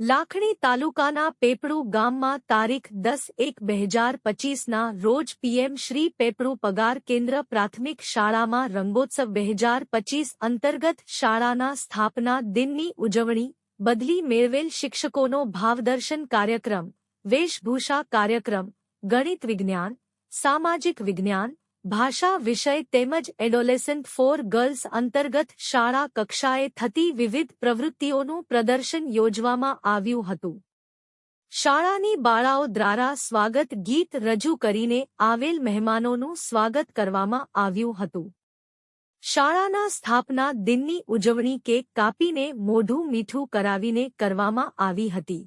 લાખણી તાલુકાના પેપળુ ગામમાં તારીખ દસ એક બે હજાર પચીસના રોજ પીએમ શ્રી પેપળુ પગાર કેન્દ્ર પ્રાથમિક શાળામાં રંગોત્સવ બે હજાર પચીસ અંતર્ગત શાળાના સ્થાપના દિનની ઉજવણી, બદલી મેળવેલ શિક્ષકોનો ભાવદર્શન કાર્યક્રમ, વેશભૂષા કાર્યક્રમ, ગણિત વિજ્ઞાન, સામાજિક વિજ્ઞાન ભાષા વિષય તેમજ એડોલેસન્ટ ફોર ગર્લ્સ અંતર્ગત શાળા કક્ષાએ થતી વિવિધ પ્રવૃત્તિઓનું પ્રદર્શન યોજવામાં આવ્યું હતું. શાળાની બાળાઓ દ્વારા સ્વાગત ગીત રજૂ કરીને આવેલ મહેમાનોનું સ્વાગત કરવામાં આવ્યું હતું. શાળાના સ્થાપના દિનની ઉજવણી કેક કાપીને મોઢું મીઠું કરાવીને કરવામાં આવી હતી.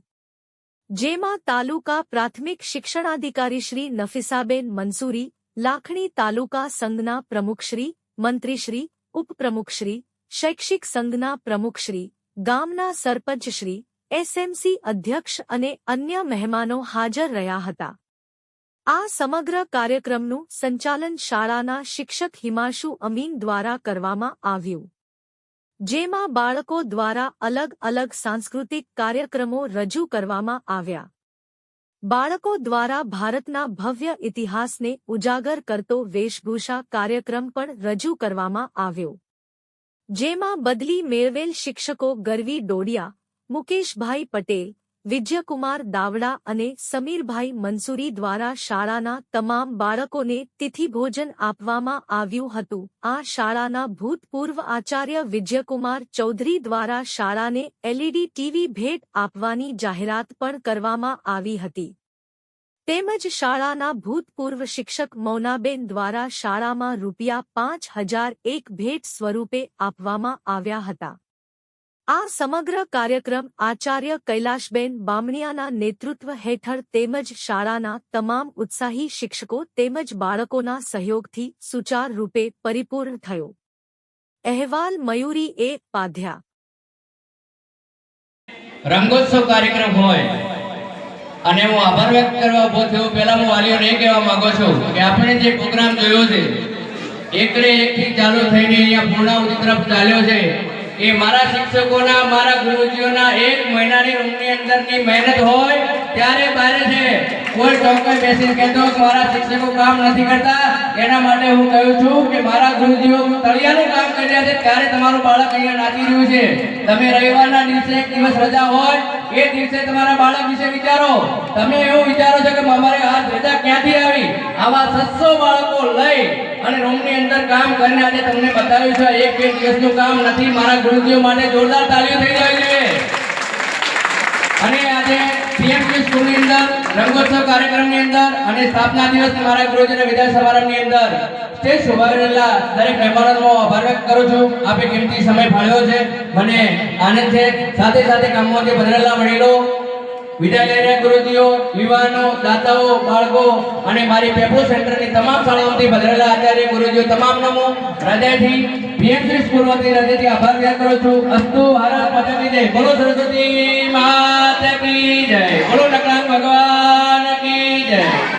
જેમાં તાલુકા પ્રાથમિક શિક્ષણાધિકારી શ્રી નફીસાબેન મંસૂરી લાખણી તાલુકા સંઘના પ્રમુખશ્રી મંત્રીશ્રી ઉપપ્રમુખશ્રી શૈક્ષિક સંઘના પ્રમુખશ્રી ગામના સરપંચશ્રી એસએમસી અધ્યક્ષ અને અન્ય મહેમાનો હાજર રહ્યા હતા. આ સમગ્ર કાર્યક્રમનું સંચાલન શાળાના શિક્ષક હિમાશુ અમીન દ્વારા કરવામાં આવ્યું. જેમાં બાળકો દ્વારા અલગ અલગ સાંસ્કૃતિક કાર્યક્રમો રજૂ કરવામાં આવ્યા. બાળકો દ્વારા ભારતના ભવ્ય ઇતિહાસને ઉજાગર કરતો વેશભૂષા કાર્યક્રમ પણ રજૂ કરવામાં આવ્યો. જેમાં બદલી મેળવેલ શિક્ષકો ગરવી ડોડિયા, મુકેશભાઈ પટેલ વિજયકુમાર દાવડા અને સમીરભાઈ મંસૂરી દ્વારા શાળાના તમામ બાળકોને તિથિભોજન આપવામાં આવ્યું હતું. આ શાળાના ભૂતપૂર્વ આચાર્ય વિજયકુમાર ચૌધરી દ્વારા શાળાને એલઈડી ટીવી ભેટ આપવાની જાહેરાત પણ કરવામાં આવી હતી. તેમજ શાળાના ભૂતપૂર્વ શિક્ષક મૌનાબેન દ્વારા શાળામાં રૂપિયા પાંચ હજાર એક ભેટ સ્વરૂપે આપવામાં આવ્યા હતા. આ સમગ્ર કાર્યક્રમ આચાર્ય કૈલાશબેન બામણિયાના નેતૃત્વ હેઠળ તેમજ શાળાના તમામ ઉત્સાહી શિક્ષકો તેમજ બાળકોના સહયોગથી સુચાર રૂપે પરિપૂર્ણ થયો. અહેવાલ મયુરી એ પાધ્યા. રંગોત્સવ કાર્યક્રમ હોય, અને હું આભાર વ્યક્ત કરવા ઊભો થયો, પહેલા હું વાલીઓને એ કહેવા માંગુ છું કે આપણે જે પ્રોગ્રામ જોયો છે, એકડે એકથી ચાલુ થઈને અહીંયા પૂર્ણાવતિ તરફ ચાલ્યો છે એ મારા શિક્ષકોના, મારા ગુરુજીઓના એક મહિનાની રૂમની અંદરની મહેનત હોય, ત્યારે બારે છે. કોઈ ચોક્કસ બેસીને કહેતો કે મારા શિક્ષકો કામ નથી કરતા, એના માટે હું કહું છું કે મારા ગુરુજીઓ તળિયાનું કામ કરી રહ્યા છે, ત્યારે તમારું બાળક અહીંયા નાચી રહ્યું છે. તમે રવિવારના દિવસે એક દિવસ રજા હોય, એ દિવસે તમારા બાળક વિશે વિચારો. તમે એવું વિચારો છો કે અમારે આ રજા ક્યાંથી આવી? આવા સત્સો બાળકો લઈ અને રૂમની અંદર કામ કરીને આજે તમને બતાવ્યું છે એક બે દિવસનું કામ નથી, મારા ગુરુજીઓ માટે જોરદાર તાલીઓ થઈ જાય છે. અને આજે પીએમસી સ્કૂલની અંદર, રંગોત્સવ કાર્યક્રમની અંદર અને સ્થાપના દિવસ મારા ગુરુજીના વિદાય સમારંભની અંદર સ્ટેજ શોભાવેલા દરેક મહેમાનોનો આભાર વ્યક્ત કરું છું. આપે કિંમતી સમય ફાળ્યો છે? મને આનંદ છે. સાથે સાથે ગામમાં જે મળેલો વિદ્યાલયના ગુરુજીઓ, યુવાનો, દાતાઓ, બાળકો અને મારી પેપો સેન્ટરની તમામ શાળાઓથી ભદ્રેલા આચાર્ય ગુરુજીઓ તમામ નમો. હૃદયથી પીએમસી સ્કૂલ વતી હૃદયથી આભાર વ્યક્ત કરું છું. અસ્તુ ભારત માતા જય. બોલો સરસ્વતી માતા જય. બોલો નકલાંગ ભગવાન.